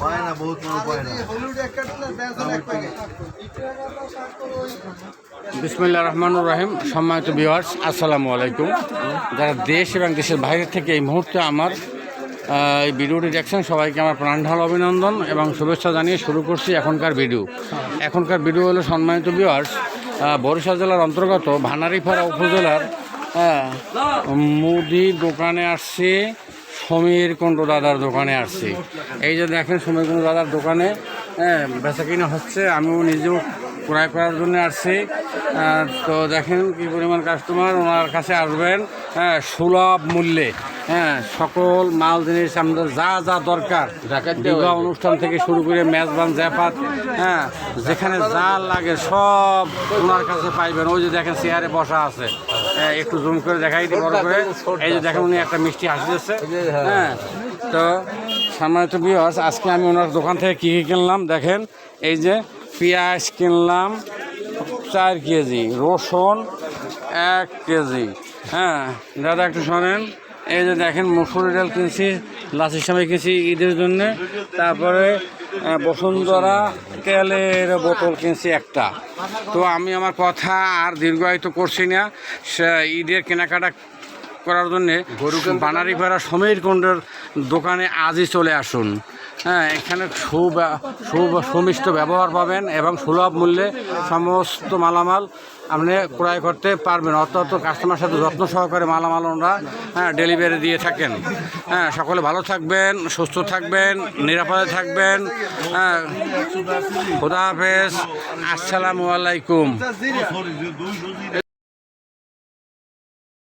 পায় না বহুত মানুষ পায় না। বিসমুল্লাহ রহমানুর রাহিম সম্মানিত ভিউয়ার্স আসসালামু আলাইকুম। যারা দেশ এবং দেশের বাইরে থেকে এই মুহূর্তে আমার এই ভিডিওটি দেখছেন সবাইকে আমার প্রাণঢাল অভিনন্দন এবং শুভেচ্ছা জানিয়ে শুরু করছি এখনকার ভিডিও এখনকার ভিডিও হলো সম্মানিত ভিউয়ার্স আহ, বরিশাল জেলার অন্তর্গত ভানারিপাড়া উপজেলার হ্যাঁ, মুদি দোকানে আসছি সমীর কুণ্ড দাদার দোকানে আসছি। এই যে দেখেন সমীর কুণ্ড দাদার দোকানে হ্যাঁ বেচা কিনা হচ্ছে। আমিও নিজেও ক্রয় করার জন্য আসছি। তো দেখেন কি পরিমাণ কাস্টমার ওনার কাছে আসবেন। হ্যাঁ সুলভ মূল্যে। হ্যাঁ সকল মাল জিনিস আমাদের যা যা দরকার। বিবাহ অনুষ্ঠান থেকে শুরু করে মেজবান জ্যাপাত হ্যাঁ যেখানে যা লাগে সব ওনার কাছে পাইবেন। ওই যে দেখেন চেয়ারে বসা আছে। হ্যাঁ, একটু জুম করে দেখাই দিই বড় করে। এই যে দেখেন উনি একটা মিষ্টি হাসি দিচ্ছে। হ্যাঁ। তো সম্মানিত বিয়স আজকে আমি ওনার দোকান থেকে কী কী কিনলাম? দেখেন এই যে পেঁয়াজ কিনলাম চার কেজি। রসুন এক কেজি। হ্যাঁ দাদা একটু শোনেন। এই যে দেখেন মুসুরি ডাল কিনছি লাচির সময় কিনছি ঈদের জন্য। তারপরে বসুন্ধরা তেলের বোতল কিনছি একটা। তো আমি আমার কথা আর দীর্ঘায়িত করছি না। সে- ঈদের কেনাকাটা করার জন্যে বানারি বানারিপাড়া সমীর কুণ্ডের দোকানে আজই চলে আসুন। হ্যাঁ এখানে সু সুমিষ্ট ব্যবহার পাবেন এবং সুলভ মূল্যে সমস্ত মালামাল আপনি ক্রয় করতে পারবেন। অত্যন্ত কাস্টমার সাথে যত্ন সহকারে মালামাল ওনারা হ্যাঁ ডেলিভারি দিয়ে থাকেন। হ্যাঁ সকলে ভালো থাকবেন, সুস্থ থাকবেন, নিরাপদে থাকবেন। হ্যাঁ খুদা হাফেজ। আসসালামু আলাইকুম।